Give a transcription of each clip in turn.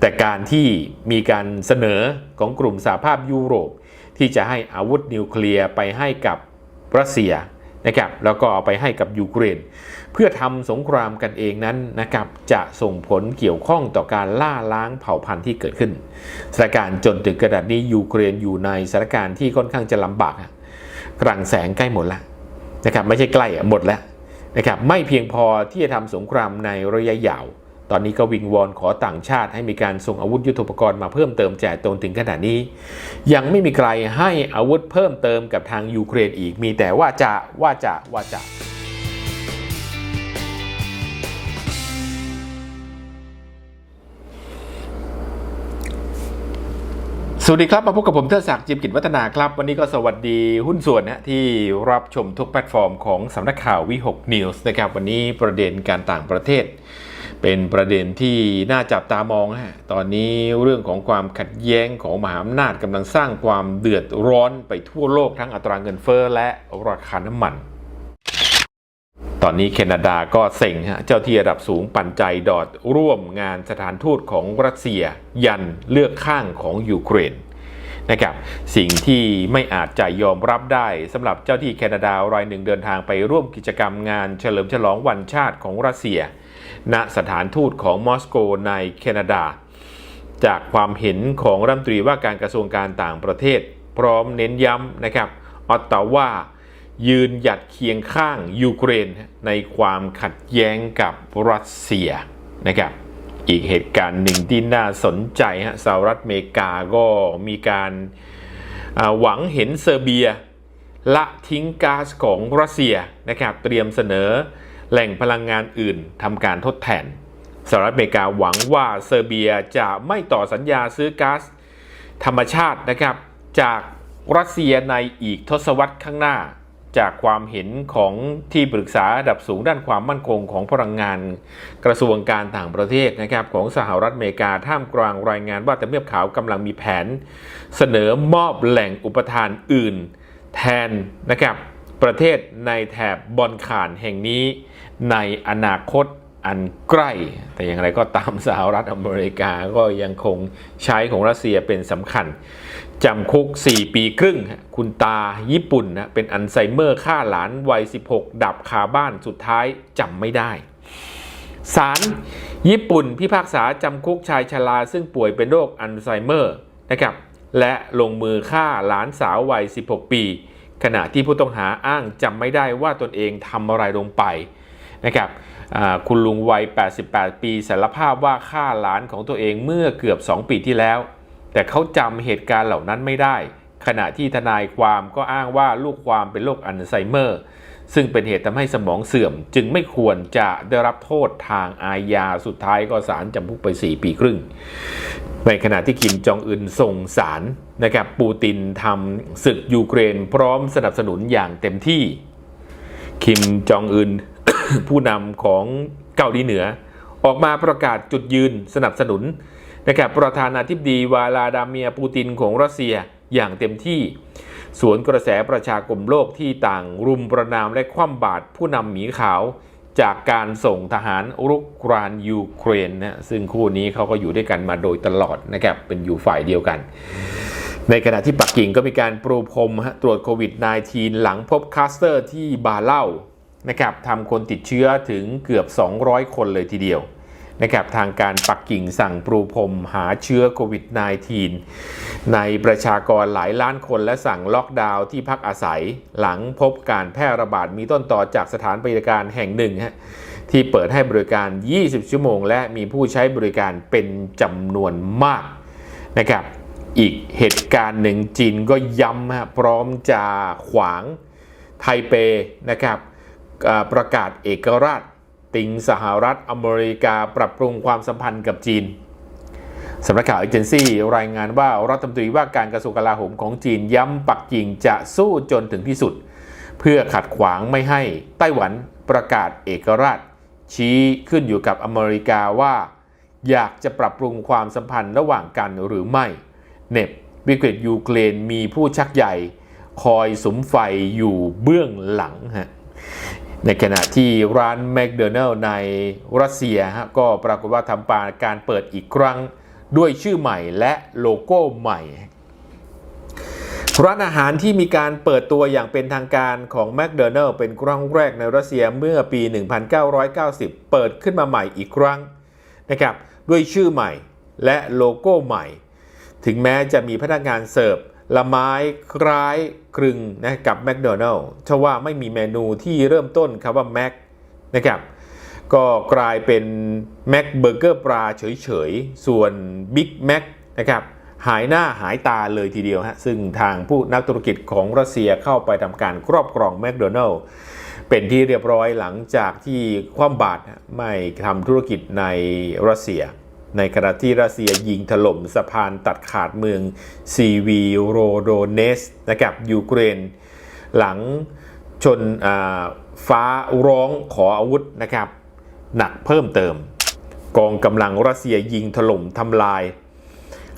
แต่การที่มีการเสนอของกลุ่มสหภาพยุโรป ที่จะให้อาวุธนิวเคลียร์ไปให้กับรัสเซียนะครับแล้วก็เอาไปให้กับยูเครน เพื่อทำสงครามกันเองนั้นนะครับจะส่งผลเกี่ยวข้องต่อการล่าล้างเผ่าพันธุ์ที่เกิดขึ้นสถานการณ์จนถึงกระดาษนี้ยูเครนอยู่ในสถานการณ์ที่ค่อนข้างจะลำบากกลางแสงใกล้หมดแล้วนะครับไม่ใช่ใกล้อะหมดแล้วนะครับไม่เพียงพอที่จะทำสงครามในระยะยาว ตอนนี้ก็วิงวอนขอต่างชาติให้มีการส่งอาวุธยุทโธปกรณ์มาเพิ่มเติมแจกตนถึงขนาดนี้ ยังไม่มีใครให้อาวุธเพิ่มเติมกับทางยูเครนอีกมีแต่ว่าจะว่าจะว่าจะสวัสดีครับ มาพบกับผมเทอศักดิ์จิมกิจวัฒนาครับ วันนี้ก็สวัสดีหุ้นส่วนนะที่รับชมทุกแพลตฟอร์มของสำนักข่าววิหกนิวส์นะครับ วันนี้ประเด็นการต่างประเทศ เป็นประเด็นที่น่าจับตามองฮะตอนนี้เรื่องของความขัดแย้งของมหาอำนาจกำลังสร้างความเดือดร้อนไปทั่วโลกทั้งอัตราเงินเฟ้อและราคาน้ำมัน ตอนนี้แคนาดาก็เซ็งฮะเจ้าที่ระดับสูงปั่นใจดอดร่วมงานสถานทูตของรัสเซีย ยันเลือกข้างของยูเครนนะครับสิ่งที่ไม่อาจจะยอมรับได้สำหรับเจ้าที่แคนาดารายหนึ่งเดินทางไปร่วมกิจกรรมงานเฉลิมฉลองวันชาติของรัสเซีย ณสถานทูตของมอสโกในแคนาดา จากความเห็นของรัฐมนตรีว่าการกระทรวงการต่างประเทศ พร้อมเน้นย้ำนะครับออตตาว่ายืนหยัดเคียงข้างยูเครนในความขัดแย้งกับรัสเซียนะครับอีกเหตุการณ์หนึ่งที่น่าสนใจฮะสหรัฐอเมริกาก็มีการาหวังเห็นเซอร์เบีย ละทิ้งก๊าซของรัสเซียนะครับเตรียมเสนอ แหล่งพลังงานอื่นทำการทดแทนสหรัฐอเมริกาหวังว่าเซอร์เบียจะไม่ต่อสัญญาซื้อก๊าซธรรมชาตินะครับ จากรัสเซียในอีกทศวรรษข้างหน้า จากความเห็นของที่ปรึกษาระดับสูงด้านความมั่นคงของพลังงาน กระทรวงการต่างประเทศนะครับของสหรัฐอเมริกาท่ามกลางรายงานว่าตะเมียบขาวกำลังมีแผน เสนอมอบแหล่งอุปทานอื่น แทนนะครับประเทศในแถบบอลข่านแห่งนี้ ในอนาคตอันใกล้ แต่อย่างไรก็ตามสหรัฐอเมริกาก็ยังคงใช้ของรัสเซียเป็นสำคัญจำคุก 4 ปีครึ่ง คุณตาญี่ปุ่นนะเป็นอัลไซเมอร์ฆ่าหลานวัย 16 ดับคาบ้านสุดท้ายจำไม่ได้ศาลญี่ปุ่นพิพากษาจำคุกชายชราซึ่งป่วยเป็นโรคอัลไซเมอร์นะครับและลงมือฆ่าหลานสาววัย 16 ปี ขณะที่ผู้ต้องหาอ้างจำไม่ได้ว่าตนเองทำอะไรลงไป นะครับคุณลุงวัย 88 ปีสารภาพว่าฆ่าหลานของตัวเองเมื่อเกือบ 2 ปีที่แล้ว แต่เขาจำเหตุการณ์เหล่านั้นไม่ได้ ขณะที่ทนายความก็อ้างว่าลูกความเป็นโรคอัลไซเมอร์ ซึ่งเป็นเหตุทำให้สมองเสื่อม จึงไม่ควรจะได้รับโทษทางอาญาสุดท้ายก็ศาลจำคุกไป 4 ปีครึ่ง ในขณะที่คิมจองอึนส่งสารนะครับปูตินทำศึกยูเครน พร้อมสนับสนุนอย่างเต็มที่คิมจองอึน ผู้นำของเกาหลีเหนือ ออกมาประกาศจุดยืนสนับสนุนนะครับประธานาธิบดีวลาดาเมียปูตินของรัสเซียอย่างเต็มที่ สวนกระแสประชากมโลกที่ต่างรุมประนามและคว่ำบาตรผู้นำหมีขาวจากการส่งทหารรุกรานยูเครนนะซึ่งคู่นี้เขาก็อยู่ด้วยกันมาโดยตลอดนะครับเป็นอยู่ฝ่ายเดียวกัน ในขณะที่ปักกิ่งก็มีการปรูพรมตรวจโควิด -19 หลังพบคลัสเตอร์ที่บาเล้า นะครับทำคนติดเชื้อถึงเกือบ 200 คนเลยทีเดียวนะครับทางการปักกิ่งสั่งปรูพรมหาเชื้อโควิด -19 ในประชากรหลายล้านคนและสั่งล็อกดาวน์ที่พักอาศัย หลังพบการแพร่ระบาดมีต้นต่อจากสถานบริการแห่งหนึ่งฮะที่เปิดให้บริการ 20 ชั่วโมง และมีผู้ใช้บริการเป็นจำนวนมากนะครับอีกเหตุการณ์หนึ่งจีนก็ย้ำฮะพร้อมจะขวางไทเปนะครับ ประกาศเอกราช ติงสหรัฐอเมริกาปรับปรุงความสัมพันธ์กับจีนสำนักข่าวเอเจนซี่รายงานว่ารัฐมนตรีว่าการกระทรวงกลาโหมของจีนย้ำปักกิ่งจะสู้จนถึงที่สุด เพื่อขัดขวางไม่ให้ไต้หวันประกาศเอกราช ชี้ขึ้นอยู่กับอเมริกาว่า อยากจะปรับปรุงความสัมพันธ์ระหว่างกันหรือไม่เน็บวิกฤตยูเครนมีผู้ชักใหญ่ คอยสมไฟอยู่เบื้องหลังฮะ ในขณะที่ร้านแมคโดนัลล์ในรัสเซียฮะก็ปรากฏว่าทำปาการเปิดอีกครั้งด้วยชื่อใหม่และโลโก้ใหม่ ร้านอาหารที่มีการเปิดตัวอย่างเป็นทางการของ McDonald เป็นครั้งแรกในรัสเซียเมื่อปี 1990 เปิดขึ้นมาใหม่อีกครั้งนะครับด้วยชื่อใหม่และโลโก้ใหม่ ถึงแม้จะมีพนักงานเสิร์ฟ ละไม้คล้ายคลึงนะกับ McDonald ทว่าไม่มีเมนูที่เริ่มต้นคำว่า Mac นะครับก็กลายเป็น Mac Burger ปลาเฉยๆ ส่วน Big Mac นะครับหายหน้าหายตาเลยทีเดียวฮะซึ่งทางผู้นักธุรกิจของรัสเซียเข้าไปทำการครอบครอง McDonald เป็นที่เรียบร้อยหลังจากที่คว่ำบาตรไม่ทำธุรกิจในรัสเซีย ในขณะที่รัสเซียยิงถล่มสะพานตัดขาดเมืองซีวีโรโดเนสนะครับยูเครน หลังชนฟ้าร้องขออาวุธนะครับหนักเพิ่มเติม กองกำลังรัสเซียยิงถล่มทำลาย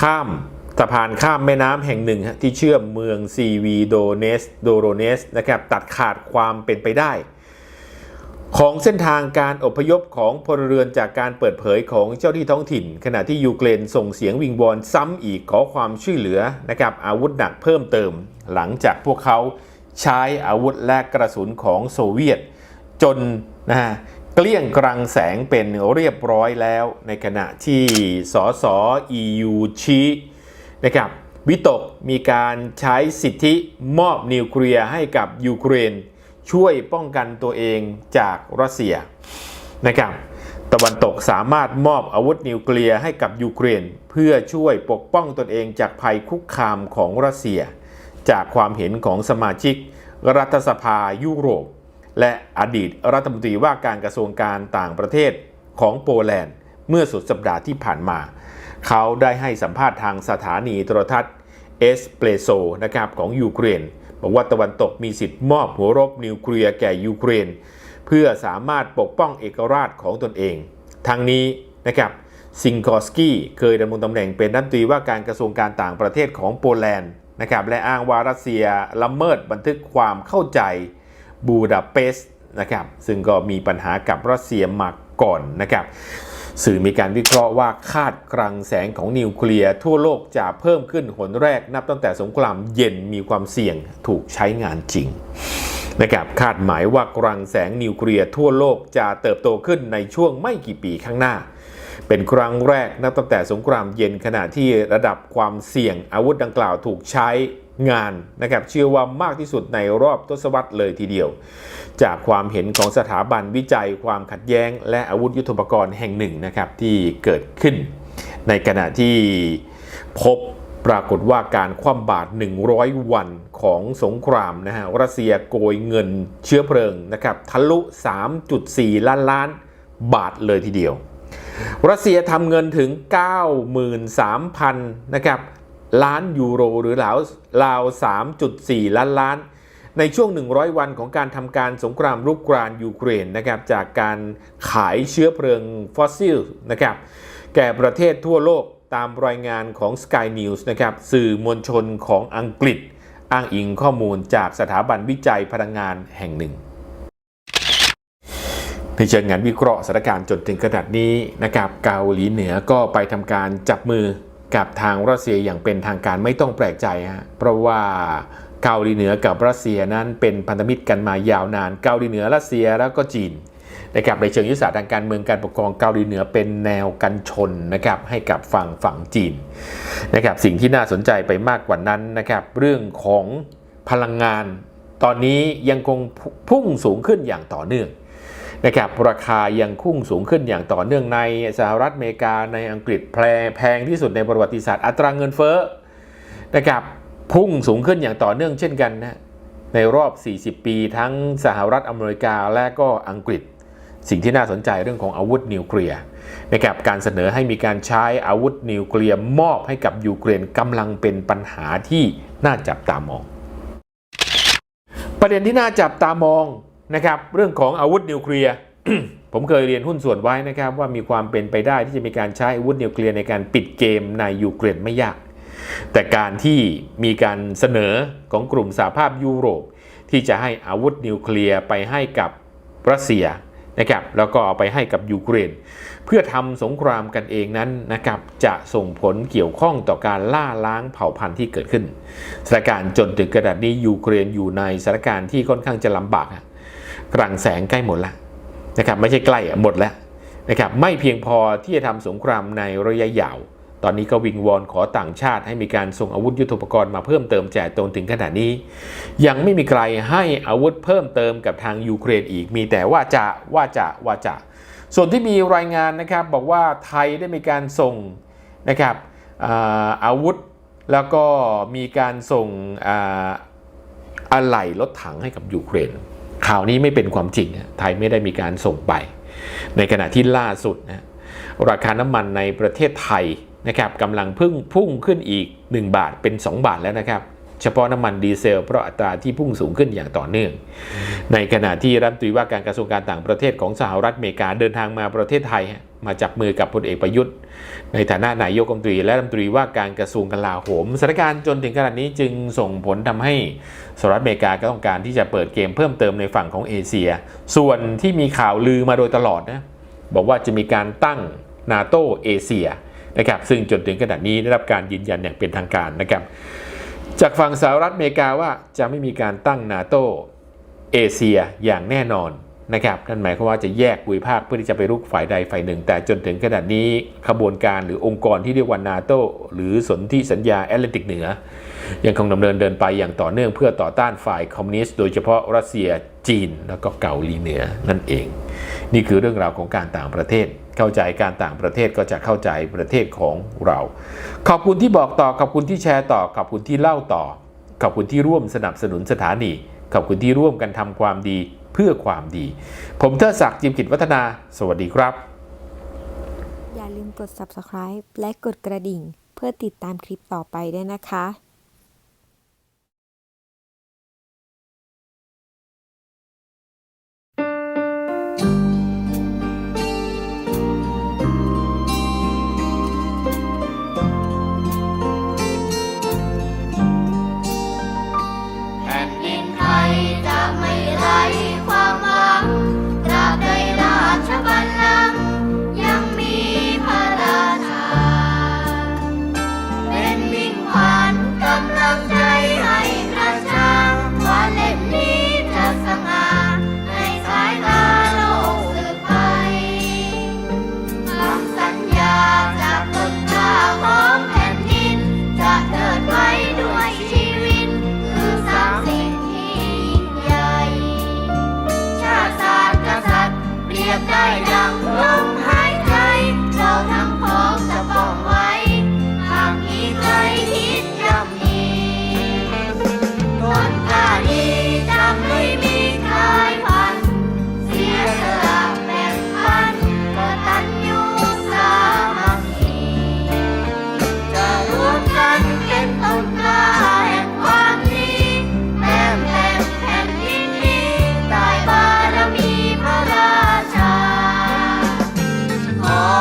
ข้ามสะพานข้ามแม่น้ำแห่งหนึ่งที่เชื่อมเมืองซีวีโดเนสโดโรเนสนะครับตัดขาดความเป็นไปได้ ของเส้นทางการอพยพของพลเรือนจากการเปิดเผยของเจ้าที่ท้องถิ่น ขณะที่ยูเครนส่งเสียงวิงวอนซ้ำอีกขอความช่วยเหลือนะครับอาวุธหนักเพิ่มเติม หลังจากพวกเขาใช้อาวุธและกระสุนของโซเวียต จนนะฮะเกลี้ยงกรังแสงเป็นเรียบร้อยแล้ว ในขณะที่สส EU ชี้นะครับวิตกมีการใช้สิทธิมอบนิวเคลียร์ให้กับยูเครน ช่วยป้องกันตัวเองจากรัสเซียนะครับตะวันตกสามารถมอบอาวุธนิวเคลียร์ให้กับยูเครน เพื่อช่วยปกป้องตนเองจากภัยคุกคามของรัสเซีย จากความเห็นของสมาชิก รัฐสภายุโรป และอดีตรัฐมนตรีว่าการกระทรวงการต่างประเทศของโปแลนด์ เมื่อสุดสัปดาห์ที่ผ่านมา เขาได้ให้สัมภาษณ์ทางสถานีโทรทัศน์เอสเปรโซนะครับของยูเครน บอกว่าตะวันตกมีสิทธิ์มอบหัวรบนิวเคลียร์แก่ยูเครน เพื่อสามารถปกป้องเอกราชของตนเองทั้งนี้นะครับซิงคอสกี้เคยดำรงตำแหน่งเป็นรัฐมนตรีว่าการกระทรวงการต่างประเทศของโปแลนด์นะครับและอ้างว่ารัสเซียละเมิดบันทึกความเข้าใจบูดาเปสต์นะครับซึ่งก็มีปัญหากับรัสเซียมาก่อนนะครับ สื่อมีการวิเคราะห์ว่าคาดกรังแสงของนิวเคลียร์ทั่วโลกจะเพิ่มขึ้นหนแรกนับตั้งแต่สงครามเย็นมีความเสี่ยงถูกใช้งานจริงนะครับคาดหมายว่ากรังแสงนิวเคลียร์ทั่วโลกจะเติบโตขึ้นในช่วงไม่กี่ปีข้างหน้า เป็นครั้งแรกนับตั้งแต่สงครามเย็นขณะที่ระดับความเสี่ยงอาวุธดังกล่าวถูกใช้ งานนะครับเชื่อว่ามากที่สุดในรอบทศวรรษเลยทีเดียว จากความเห็นของสถาบันวิจัยความขัดแย้ง และอาวุธยุทโธปกรณ์แห่งหนึ่งนะครับที่เกิดขึ้น ในขณะที่พบปรากฏว่าการคว่ำบาตร 100 วันของสงครามนะฮะรัสเซียโกยเงินเชื้อเพลิงนะครับทะลุ 3.4 ล้านล้านบาทเลยทีเดียว รัสเซียทำเงินถึง 93,000นะครับ ล้านยูโรหรือราวราว 3.4 ล้านล้าน ในช่วง 100 วันของการทำการสงครามรุกรานยูเครนนะครับจากการขายเชื้อเพลิงฟอสซิลนะครับแก่ประเทศทั่วโลกตามรายงานของ Sky News นะครับสื่อมวลชนของอังกฤษ อ้างอิงข้อมูลจากสถาบันวิจัยพลังงานแห่งหนึ่งในเชิงงานวิเคราะห์สถานการณ์จนถึงขนาดนี้นะครับเกาหลีเหนือก็ไปทำการจับมือ กับทางรัสเซียอย่างเป็นทางการไม่ต้องแปลกใจฮะเพราะว่าเกาหลีเหนือกับรัสเซียนั้นเป็นพันธมิตรกันมายาวนาน เกาหลีเหนือรัสเซียแล้วก็จีนนะครับในเชิงยุทธศาสตร์ทางการเมืองการปกครองเกาหลีเหนือเป็นแนวกันชนนะครับให้กับฝั่งฝั่งจีนนะครับสิ่งที่น่าสนใจไปมากกว่านั้นนะครับเรื่องของพลังงาน ตอนนี้ยังคงพุ่งสูงขึ้นอย่างต่อเนื่อง นะครับราคายังพุ่งสูงขึ้นอย่างต่อเนื่องในสหรัฐอเมริกาในอังกฤษแพแพงที่สุดในประวัติศาสตร์อัตราเงินเฟ้อนะครับพุ่งสูงขึ้นอย่างต่อเนื่องเช่นกันนะในรอบ 40 ปีทั้งสหรัฐอเมริกาและก็อังกฤษ สิ่งที่น่าสนใจเรื่องของอาวุธนิวเคลียร์นะครับการเสนอให้มีการใช้อาวุธนิวเคลียร์มอบให้กับยูเครนกำลังเป็นปัญหาที่น่าจับตามอง ประเด็นที่น่าจับตามอง นะครับเรื่องของอาวุธนิวเคลียร์ผมเคยเรียนหุ้นส่วนไว้นะครับว่ามีความเป็นไปได้ที่จะมีการใช้อาวุธนิวเคลียร์ในการปิดเกมในยูเครนไม่ยาก แต่การที่มีการเสนอของกลุ่มสหภาพยุโรป ที่จะให้อาวุธนิวเคลียร์ไปให้กับรัสเซียนะครับแล้วก็เอาไปให้กับยูเครน เพื่อทำสงครามกันเองนั้นนะครับจะส่งผลเกี่ยวข้องต่อการล่าล้างเผ่าพันธุ์ที่เกิดขึ้นสถานการณ์จนถึงกระดาษนี้ยูเครนอยู่ในสถานการณ์ที่ค่อนข้างจะลำบากอะ กลางแสงใกล้หมดแล้วนะครับไม่ใช่ใกล้อะหมดแล้วนะครับไม่เพียงพอที่จะทำสงครามในระยะยาว ตอนนี้ก็วิงวอนขอต่างชาติให้มีการส่งอาวุธยุทโธปกรณ์มาเพิ่มเติมแจกตรงถึงขนาดนี้ ยังไม่มีใครให้อาวุธเพิ่มเติมกับทางยูเครนอีกมีแต่ว่าจะว่าจะว่าจะ ส่วนที่มีรายงานนะครับบอกว่าไทยได้มีการส่งนะครับอาวุธแล้วก็มีการส่งอะไหล่รถถังให้กับยูเครน ข่าวนี้ไม่เป็นความจริงนะไทยไม่ได้มีการส่งไป ในขณะที่ล่าสุดนะราคาน้ำมันในประเทศไทยนะครับกำลังพึ่งพุ่งขึ้นอีก 1 บาทเป็น 2 บาทแล้วนะครับ เฉพาะน้ำมันดีเซลเพราะอัตราที่พุ่งสูงขึ้นอย่างต่อเนื่อง ในขณะที่รัฐมนตรีว่าการกระทรวงการต่างประเทศของสหรัฐอเมริกาเดินทางมาประเทศไทยฮะ มาจับมือกับพลเอกประยุทธ์ ในฐานะนายกรัฐมนตรีและรัฐมนตรีว่าการกระทรวงกลาโหมสถานการณ์จนถึงขนาดนี้จึงส่งผลทำให้สหรัฐอเมริกาก็ต้องการที่จะเปิดเกมเพิ่มเติมในฝั่งของเอเชีย ส่วนที่มีข่าวลือมาโดยตลอดนะบอกว่าจะมีการตั้งนาโตเอเชียนะครับซึ่งจนถึงขนาดนี้ได้รับการยืนยันอย่างเป็นทางการนะครับจากฝั่งสหรัฐอเมริกาว่าจะไม่มีการตั้งนาโตเอเชียอย่างแน่นอน นะครับนั่นหมายความว่าจะแยกภูมิภาคเพื่อที่จะไปรุกฝ่ายใดฝ่ายหนึ่ง แต่จนถึงขนาดนี้ขบวนการหรือองค์กรที่เรียกว่านาโตหรือสนธิสัญญาแอตแลนติกเหนือ ยังคงดำเนินเดินไปอย่างต่อเนื่องเพื่อต่อต้านฝ่ายคอมมิวนิสต์โดยเฉพาะรัสเซียจีน แล้วก็เกาหลีเหนือนั่นเอง นี่คือเรื่องราวของการต่างประเทศ เข้าใจการต่างประเทศก็จะเข้าใจประเทศของเรา ขอบคุณที่บอกต่อขอบคุณที่แชร์ต่อขอบคุณที่เล่าต่อ ขอบคุณที่ร่วมสนับสนุนสถานีขอบคุณที่ร่วมกันทำความดี เพื่อความดี ผมเทอศักดิ์จิมกิจวัฒนา สวัสดีครับ อย่าลืมกด subscribe และกดกระดิ่ง เพื่อติดตามคลิปต่อไปด้วยนะคะ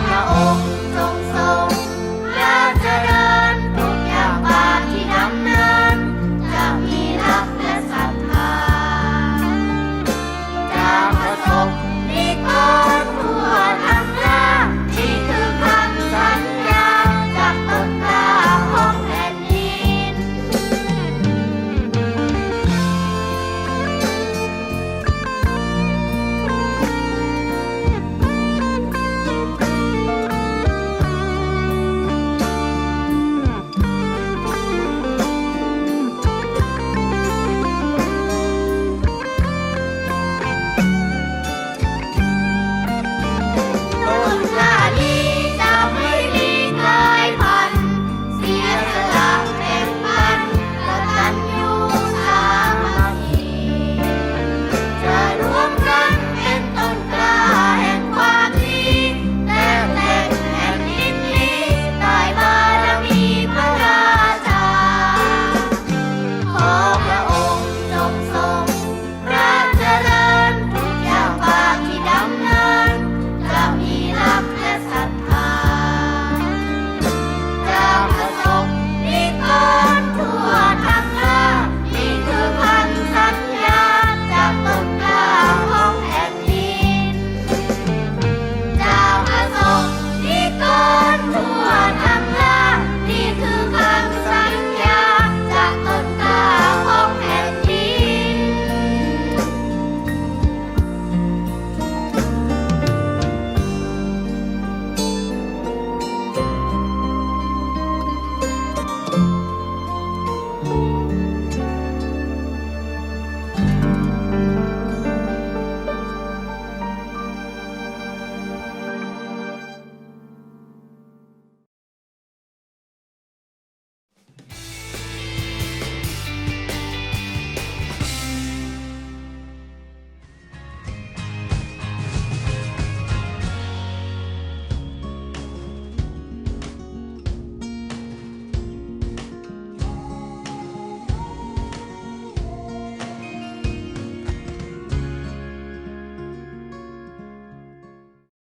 Oh, oh.